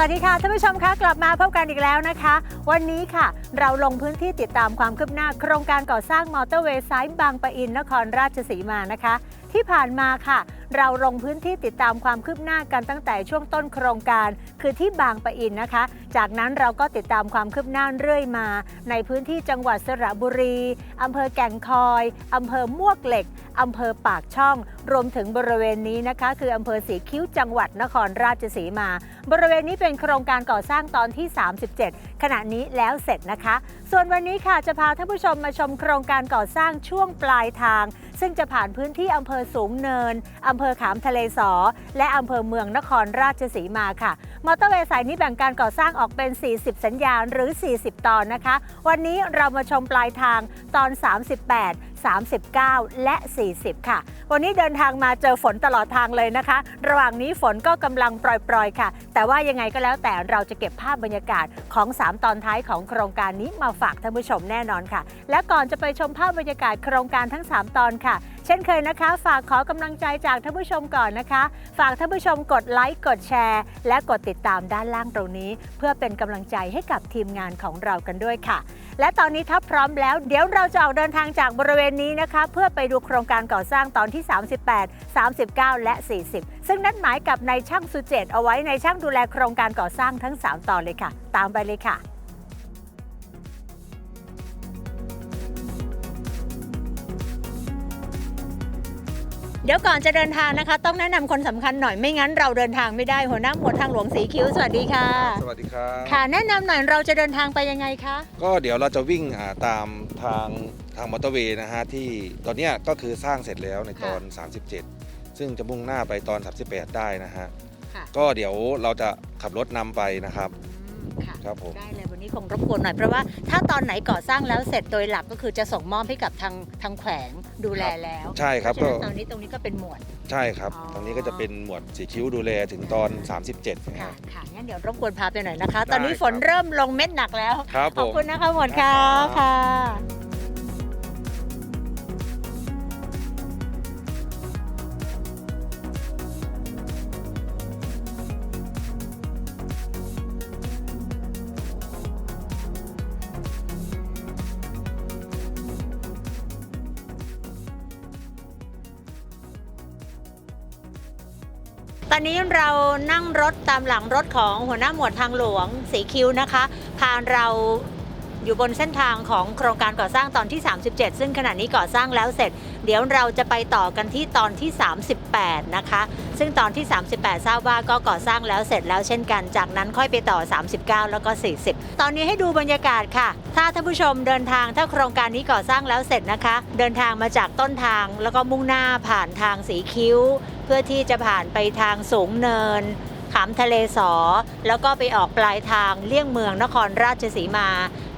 สวัสดีค่ะท่านผู้ชมคะกลับมาพบกันอีกแล้วนะคะ วันนี้ค่ะ เราลงพื้นที่ติดตามความคืบหน้า โครงการก่อสร้างมอเตอร์เวย์สายบางปะอินนครราชสีมานะคะ ที่ผ่านมาค่ะ เราลงพื้นที่ติดตามความคืบหน้ากันตั้งแต่ช่วงต้นโครงการ คือที่บางปะอินนะคะ จากนั้นเราก็ติดตามความคืบหน้าเรื่อยมา ในพื้นที่จังหวัดสระบุรีอำเภอแก่งคอยอำเภอมวกเหล็กอำเภอปากช่อง รวมถึงบริเวณนี้นะคะ คืออำเภอสีคิ้วจังหวัดนครราชสีมา บริเวณนี้เป็นโครงการก่อสร้างตอนที่ 37 ขณะนี้แล้วเสร็จนะคะ ส่วนวันนี้ค่ะจะพาท่านผู้ชมมาชมโครงการก่อสร้างช่วงปลายทาง ซึ่งจะผ่านพื้นที่อำเภอสูงเนินอำเภอขามทะเลสอ และอำเภอเมืองนครราชสีมาค่ะ มอเตอร์เวย์สายนี้แบ่งการก่อสร้างออกเป็น 40 สัญญาณหรือ 40 ตอนนะคะ วันนี้เรามาชมปลายทางตอน 38 39 และ 40 ค่ะ วันนี้เดินทางมาเจอฝนตลอดทางเลยนะคะ ระหว่างนี้ฝนก็กำลังปล่อยๆ ค่ะ แต่ว่ายังไงก็แล้วแต่เราจะเก็บภาพบรรยากาศของ 3 ตอนท้ายของโครงการนี้มาฝากท่านผู้ชมแน่นอนค่ะ และก่อนจะไปชมภาพบรรยากาศโครงการทั้ง 3 ตอนค่ะ เช่นเคยนะคะ ฝากขอกำลังใจจากท่านผู้ชมก่อนนะคะ ฝากท่านผู้ชมกดไลค์กดแชร์ และกดติดตามด้านล่างตรงนี้ เพื่อเป็นกำลังใจให้กับทีมงานของเรากันด้วยค่ะ และตอนนี้ถ้าพร้อมแล้ว เดี๋ยวเราจะออกเดินทางจากบริเวณนี้นะคะ เพื่อไปดูโครงการก่อสร้างตอนที่ 38 39 และ 40 ซึ่งนัดหมายกับนายช่างสุเจตเอาไว้ในช่างดูแลโครงการก่อสร้างทั้ง 3 ตอนเลยค่ะ ตามไปเลยค่ะ เดี๋ยวก่อนจะเดินทางนะคะ ต้องแนะนำคนสำคัญหน่อยไม่งั้นเราเดินทางไม่ได้หัวหน้าหมวดทางหลวงสีคิ้วสวัสดีค่ะ สวัสดีครับค่ะ แนะนำหน่อยเราจะเดินทางไปยังไงคะก็เดี๋ยวเราจะวิ่งอ่าตามทางทางมอเตอร์เวย์นะฮะที่ตอนเนี้ยก็คือสร้างเสร็จแล้วในตอน 37 ซึ่งจะมุ่งหน้าไปตอน 38 ได้นะฮะค่ะก็เดี๋ยวเราจะขับรถนำไปนะครับ ค่ะครับผม ได้เลยวันนี้คงรบกวนหน่อยเพราะว่าถ้าตอนไหนก่อสร้างแล้วเสร็จโดยหลักก็คือจะส่งมอบให้กับทางทางแขวงดูแลแล้วใช่ครับเพาะฉะก็นั้นตอนนี้ตรงนี้ก็เป็นหมวด ใช่ครับ อ๋อ ตรงนี้ก็จะเป็นหมวดสีคิ้วดูแลถึงตอน 37นะค่ะฮะ ค่ะงั้นเดี๋ยวรบกวนพาไปหน่อยนะคะได้ตอนนี้ฝนครับ เริ่มลงเม็ดหนักแล้ว ครับขผอบม คุณนะคะหมวดค่ะครับ ค่ะ ตอนนี้เรานั่งรถตามหลังรถของหัวหน้าหมวดทางหลวงสีคิ้วนะคะ พาเรา อยู่บนเส้นทางของโครงการก่อสร้างตอนที่ 37 ซึ่งขณะนี้ก่อสร้างแล้วเสร็จ เดี๋ยวเราจะไปต่อกันที่ตอนที่ 38 นะคะ ซึ่งตอนที่ 38 ทราบว่าก็ก่อสร้างแล้วเสร็จแล้วเช่นกัน จากนั้นค่อยไปต่อ 39 แล้วก็ 40 ตอนนี้ให้ดูบรรยากาศค่ะ ถ้าท่านผู้ชมเดินทางถ้าโครงการนี้ก่อสร้างแล้วเสร็จนะคะ เดินทางมาจากต้นทางแล้วก็มุ่งหน้าผ่านทางสีคิ้ว เพื่อที่จะผ่านไปทางสูงเนินขามทะเลสอ แล้วก็ไปออกปลายทางเลี่ยงเมืองนครราชสีมา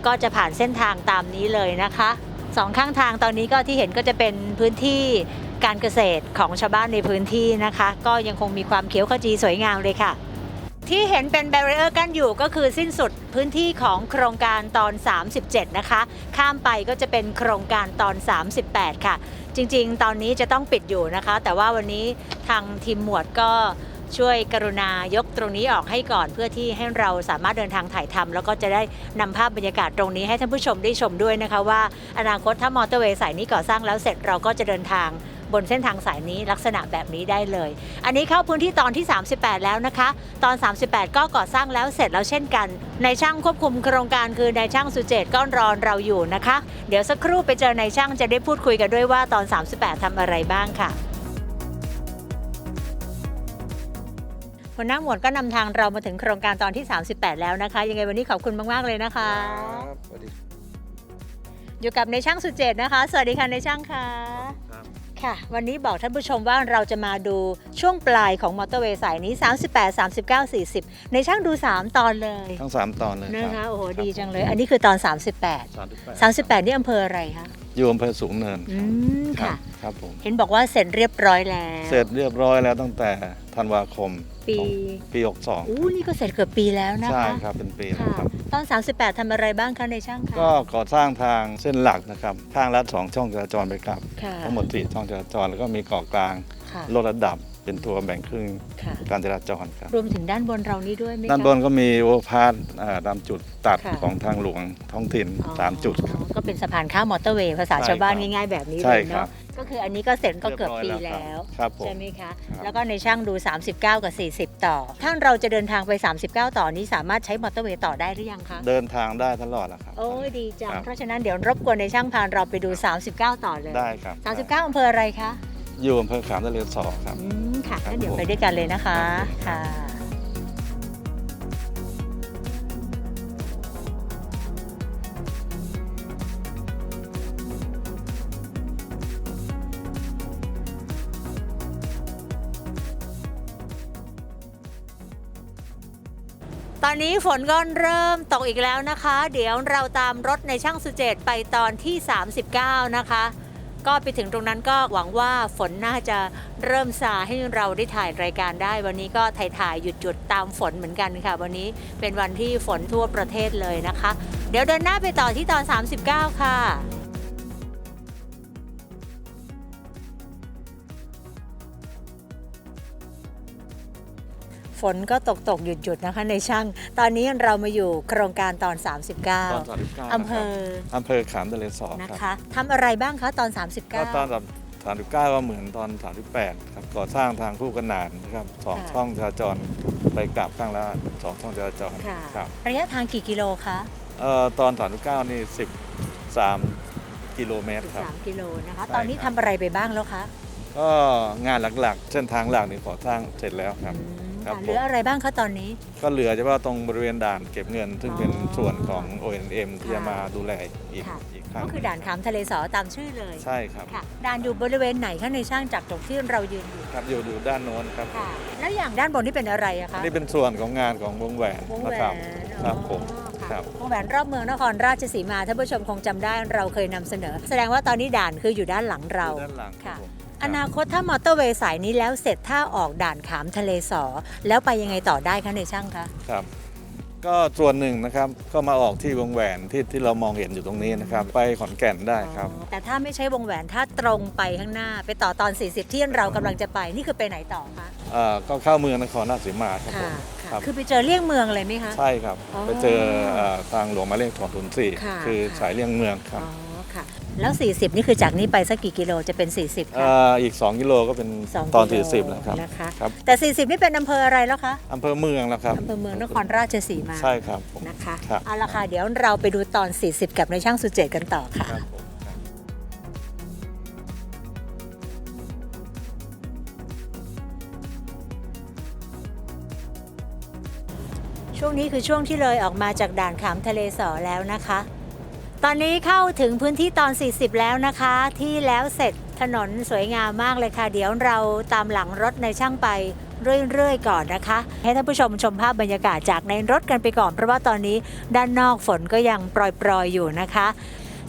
ก็จะผ่านเส้นทางตามนี้เลยนะคะสองข้างทางตอนนี้ก็ที่เห็นก็จะเป็นพื้นที่การเกษตรของชาวบ้านในพื้นที่นะคะ ก็ยังคงมีความเขียวขจีสวยงามเลยค่ะ ที่เห็นเป็นแบรเออร์กั้นอยู่ก็คือสิ้นสุดพื้นที่ของโครงการตอน 37 นะคะ ข้ามไปก็จะเป็นโครงการตอน 38 ค่ะ จริงๆ ตอนนี้จะต้องปิดอยู่นะคะ แต่ว่าวันนี้ทางทีมหมวดก็ ช่วยกรุณายกตรงนี้ออกให้ก่อนเพื่อที่ให้เราสามารถเดินทางถ่ายทำแล้วก็จะได้นำภาพบรรยากาศตรงนี้ให้ท่านผู้ชมได้ชมด้วยนะคะว่าอนาคตถ้ามอเตอร์เวย์สายนี้ก่อสร้างแล้วเสร็จเราก็จะเดินทางบนเส้นทางสายนี้ลักษณะแบบนี้ได้เลย อันนี้เข้าพื้นที่ตอนที่ 38 แล้วนะคะ ตอน 38 ก็ก่อสร้างแล้วเสร็จแล้วเช่นกัน ในช่างควบคุมโครงการคือนายช่างสุเจตก็รอนเราอยู่นะคะ เดี๋ยวสักครู่ไปเจอนายช่างจะได้พูดคุยกันด้วยว่าตอน 38ทำอะไรบ้างค่ะ หัวหน้าหมวดก็นำทางเรามาถึงโครงการตอนที่ 38 แล้วนะคะ ยังไงวันนี้ขอบคุณมาก ๆ เลยนะคะ ครับสวัสดีอยู่กับนายช่างสุเจตนะคะ สวัสดีค่ะนายช่างค่ะ ครับ ค่ะ วันนี้บอกท่านผู้ชมว่าเราจะมาดูช่วงปลายของมอเตอร์เวย์สายนี้ 38 39 40 ในช่างดู 3 ตอนเลยทั้ง3ตอนเลยนะคคะรับโอ้โหดีจังเลย อันนี้คือตอน 38 38 38 นี่อำเภออะไรคะ อยู่อำเภอสูงเนินอืม ครัค่ะบครับผม เห็นบอกว่าเสร็จเรียบร้อยแล้ว เสร็จเรียบร้อยแล้วตั้งแต่ธันวาคม ปีของปีอู้นี่ก็เสร็จเกือบปีแล้ว62นะใช่คะครับเป็นปีนะค่ะครับตอน 38ทำอะไรบ้างคะในช่างคะก็ก่อสร้างทางเส้นหลักนะครับทางลัด2ช่องจราจรไปกลับค่ะทั้งหมด4ช่องจราจรแล้วก็มีเกาะกลางค่ะลดระดับ เป็นตัวแบ่งครึ่งค่ะการจราจรครับรวมถึงด้านบนเรานี้ด้วยไหมคะ ด้านบนก็มีโอเวอร์พาสอ่าตามจุดตัดค่ะ ของทางหลวงท้องถิ่นอ๋อสามจุดครับ ก็เป็นสะพานข้ามมอเตอร์เวย์ภาษาใช่ชาวบ้านครับง่ายๆแบบนี้ใช่เลยครัเนาะบก็คืออันนี้ก็เสร็จก็เกือบปีรียร้แล้ยวครับผม ใช่ไหมคะ ครับ แล้วก็ในช่างดู 39 กับ 40 ต่อ ถ้าเราจะเดินทางไป 39 ต่อนี้สามารถใช้มอเตอร์เวย์ต่อได้หรือยังคะ เดินทางได้ตลอดนะครับ โอ้ยดีจัง ครับ เพราะฉะนั้นเดี๋ยวรบกวนในช่างพานเราไปดู 39 ต่อเลย ได้ครับ 39อำเภออะไรคะ อยู่อำเภอขามทะเลสอครับ อืมค่ะครับงั้นเดี๋ยวผมไปด้วยกันเลยนะคะครับ ค่ะ ตอนนี้ฝนก็เริ่มตกอีกแล้วนะคะ เดี๋ยวเราตามรถในช่างสุเจตไปตอนที่ 39 นะคะ ก็ไปถึงตรงนั้นก็หวังว่าฝนน่าจะเริ่มซาให้เราได้ถ่ายรายการได้ วันนี้ก็ถ่ายถ่ายหยุดหยุดตามฝนเหมือนกันค่ะ วันนี้เป็นวันที่ฝนทั่วประเทศเลยนะคะ เดี๋ยวเดินหน้าไปต่อที่ตอน 39 ค่ะ ฝนก็ตกตกๆหยุดหยุดๆนะคะในช่าง ตอนนี้เรามาอยู่โครงการตอนตอน39 39อำเภออำเภอขามทะเลสอนะครับคะทำอะไรบ้างคะตอน ก็ตอน39แบบ39ก็เหมือนตอน 38ครับก่อสร้างทางคู่ขนานนะครับสองค่ะช่องจราจรไปกลับข้างละสองช่องจราจรค่ะ ครับระยะทางกี่กิโลคะเอ่อตอน 39 นี่ 13 กิโลเมตรครับ 3กิโลนะคะ ใช่ตอนนี้ครัทำบอะไรไปบ้างแล้วคะก็งานหลักๆ เส้นทางหลักนี่ก่อสร้างเสร็จแล้วครับ อืม ครับค่ะเหลืออะไรบ้างคะตอนนี้ ก็เหลือเฉพาะตรงบริเวณด่านเก็บเงิน ซึ่งเป็นอ๋อส่วนของ O&M ที่จะมาดูแลอีกค่ะ อีกครั้งก็คือด่านขามทะเลสอตามชื่อเลยใช่ครับค่ะด่านอยู่บริเวณไหนคะในช่างจากตรงที่เรายืนอยู่ครับอยู่อยู่ด้านโน้นครับค่ะ แล้วอย่างด้านบนนี่เป็นอะไรอะคะนี่เป็นส่วนของงานของวงแหวนวงแหวนะครับ นครับผมอ๋อครับ วงแหวนรอบเมืองนครราชสีมาท่านผู้ชมคงจำได้เราเคยนำเสนอ แสดงว่าตอนนี้ด่านคืออยู่ด้านหลังเราอยู่ด้านหลังครับค่ะผม อนาคตถ้ามอเตอร์เวย์สายนี้แล้วเสร็จถ้าออกด่านขามทะเลสอ แล้วไปยังไงต่อได้คะในช่างคะ ครับ ก็ส่วนหนึ่งนะครับก็มาออกที่วงแหวนที่ที่เรามองเห็นอยู่ตรงนี้นะครับ ไปขอนแก่นได้ครับอ๋อแต่ถ้าไม่ใช่วงแหวนถ้าตรงไปข้างหน้า ไปต่อตอน 40 ที่เรากำลังจะไปนี่คือไปไหนต่อคะเอ่อก็เข้าเมืองนครราชสีมาครับผมครับ คือไปเจอเลี่ยงเมืองเลยไหมคะ ใช่ครับ อ๋อไปเจอเอ่อทางหลวงหมายเลขถอนทุนสี่ค่ะคือค่ะ สายเลี่ยงเมืองคอ๋รับ อ ค่ะ แล้ว 40 นี่คือจากนี้ไปสักกี่กิโลจะเป็น 40เอ่ค่ะออีก 2 กิโลก็เป็นสงตอน กิโล40แล้วครับนะคะ ครับแต่ 40 นี่เป็นอำเภออะไรแล้วคะอำเภอเมืองแล้วครับ อำเภอเมืองนครราชสีมาใช่ครับผม นะคะครับ เอาละค่ะเดี๋ยวเราไปดูตอน 40 กับในช่างสุเจตกันต่อค่ะ ครับผมครับ ช่วงนี้คือช่วงที่เลยออกมาจากด่านขามทะเลสอแล้วนะคะ ตอนนี้เข้าถึงพื้นที่ตอน 40 แล้วนะคะ ที่แล้วเสร็จถนนสวยงามมากเลยค่ะ เดี๋ยวเราตามหลังรถในช่างไปเรื่อยๆ ก่อนนะคะ ให้ท่านผู้ชมชมภาพบรรยากาศจากในรถกันไปก่อน เพราะว่าตอนนี้ด้านนอกฝนก็ยังปรอยๆอยู่นะคะ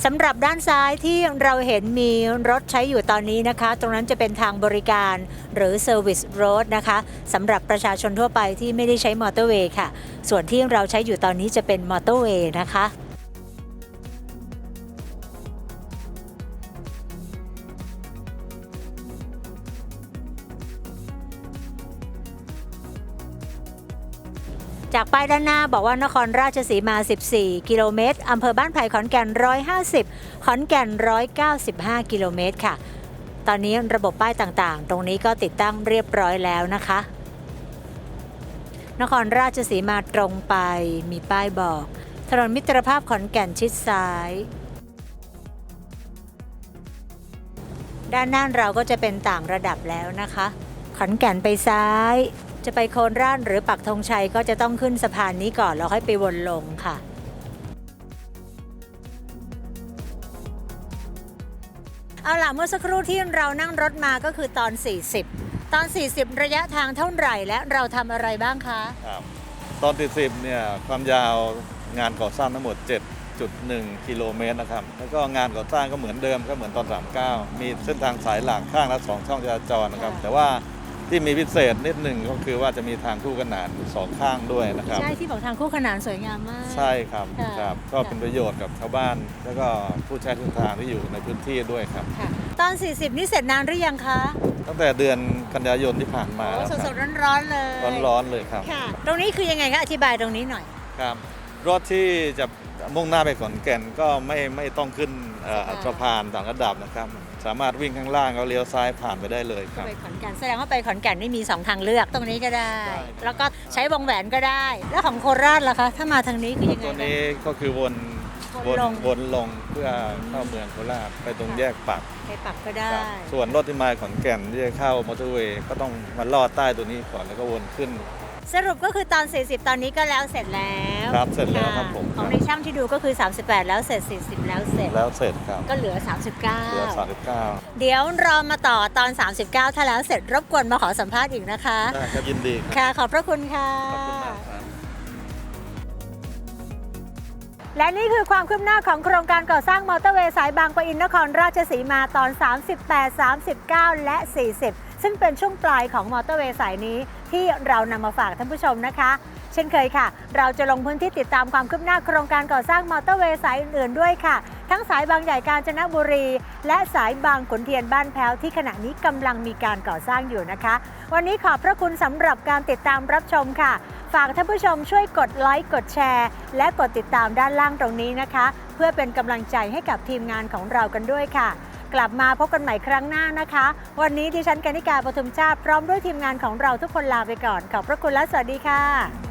สำหรับด้านซ้ายที่เราเห็นมีรถใช้อยู่ตอนนี้นะคะ ตรงนั้นจะเป็นทางบริการหรือ Service Road นะคะสำหรับประชาชนทั่วไปที่ไม่ได้ใช้มอเตอร์เวย์ค่ะ ส่วนที่เราใช้อยู่ตอนนี้จะเป็นมอเตอร์เวย์นะคะ จากป้ายด้านหน้าบอกว่านครราชสีมา 14 กิโลเมตรอำเภอบ้านไผ่ขอนแก่น 150 ขอนแก่น 195 กิโลเมตรค่ะ ตอนนี้ระบบป้ายต่างๆ ตรงนี้ก็ติดตั้งเรียบร้อยแล้วนะคะ นครราชสีมาตรงไปมีป้ายบอก ถนนมิตรภาพขอนแก่นชิดซ้าย ด้านหน้าเราก็จะเป็นต่างระดับแล้วนะคะ ขอนแก่นไปซ้าย จะไปโคนราชหรือปักธงชัยก็จะต้องขึ้นสะพานนี้ก่อนแล้วค่อยไปวนลงค่ะ เอาล่ะเมื่อสักครู่ที่เรานั่งรถมาก็คือตอน 40 ตอน 40 ระยะทางเท่าไหร่และเราทำอะไรบ้างคะครับตอนที่10เนี่ยความยาวงานก่อสร้างทั้งหมด 7.1 กิโลเมตรนะครับ แล้วก็งานก่อสร้างก็เหมือนเดิมก็เหมือนตอน 39 มีเส้นทางสายหลักข้างละ 2 ช่องจราจรนะครับค่ะแต่ว่า ที่มีพิเศษนิดหนึ่งก็คือว่าจะมีทางคู่ขนานสองข้างด้วยนะครับ ใช่ที่บอกทางคู่ขนานสวยงามมาก ใช่ครับค่ะครับ ก็เป็นประโยชน์กับชาวบ้าน แล้วก็ผู้ใช้เส้นทางที่อยู่ในพื้นที่ด้วยครับ ค่ะ ตอน 40 นี่เสร็จนานหรือยังคะตั้งแต่เดือนกันยายนที่ผ่านมาโอ้แล้วสครัดๆร้อนๆเลยบร้อนๆเลยครับ ค่ะ ตรงนี้คือยังไงคะอธิบายตรงนี้หน่อย ครับรถที่จะมุ่งหน้าไปขอนแก่นก็ไม่ไม่ต้องขึ้นเอ่อสะสะพาพานนต่างระดับนะครับ สามารถวิ่งข้างล่างก็เลี้ยวซ้ายผ่านไปได้เลยครับ ไปขอนแก่นแสดงว่าไปขอนแก่นนี่มี2ทางเลือกตรงนี้ก็ได้ใช่แล้วก็ใช้วงแหวนก็ได้ แล้วของโคราชล่ะคะ ถ้ามาทางนี้คือยังไงตัวคะนี้ก็คือวนววนนลง วนลงเพื่อเข้าเมืองโคราชไปตรงแยกปักไปปักก็ได้ครับส่วนรถที่มาขอนแก่นที่จะเข้ามอเตอร์เวย์ก็ต้องมาลอดใต้ตัวนี้ก่อนแล้วก็วนขึ้น สรุปก็คือตอน 40 ตอนนี้ก็แล้วเสร็จแล้วครับเสร็จแล้วครับะผมของในช่างที่ดูก็คือ 38 แล้วเสร็จ 40 แล้วเสร็จ แล้วเสร็จครับ ก็เหลือเหลือ39 39 เดี๋ยวรอมาต่อตอน 39 ถ้าแล้วเสร็จรบกวนมาขอสัมภาษณ์อีกนะคะได้ครับยินดีครับค่ะ ขอบพระคุณค่ะ ขอบคุณมากครับและนี่คือความคืบหน้าของโครงการก่อสร้างมอเตอร์เวย์สายบางปะอินนครราชสีมาตอน 38 39 และ 40 ซึ่งเป็นช่วงปลายของมอเตอร์เวย์สายนี้ ที่เรานำมาฝากท่านผู้ชมนะคะ เช่นเคยค่ะ เราจะลงพื้นที่ติดตามความคืบหน้าโครงการก่อสร้างมอเตอร์เวย์สายอื่นๆด้วยค่ะ ทั้งสายบางใหญ่กาญจนบุรี และสายบางขุนเทียนบ้านแพ้วที่ขณะนี้กำลังมีการก่อสร้างอยู่นะคะ วันนี้ขอบพระคุณสำหรับการติดตามรับชมค่ะฝากท่านผู้ชมช่วยกดไลค์กดแชร์ และกดติดตามด้านล่างตรงนี้นะคะ เพื่อเป็นกำลังใจให้กับทีมงานของเรากันด้วยค่ะ กลับมาพบกันใหม่ครั้งหน้านะคะ วันนี้ดิฉันกนิกาปทุมชาติพร้อมด้วยทีมงานของเราทุกคนลาไปก่อน ขอบพระคุณและสวัสดีค่ะ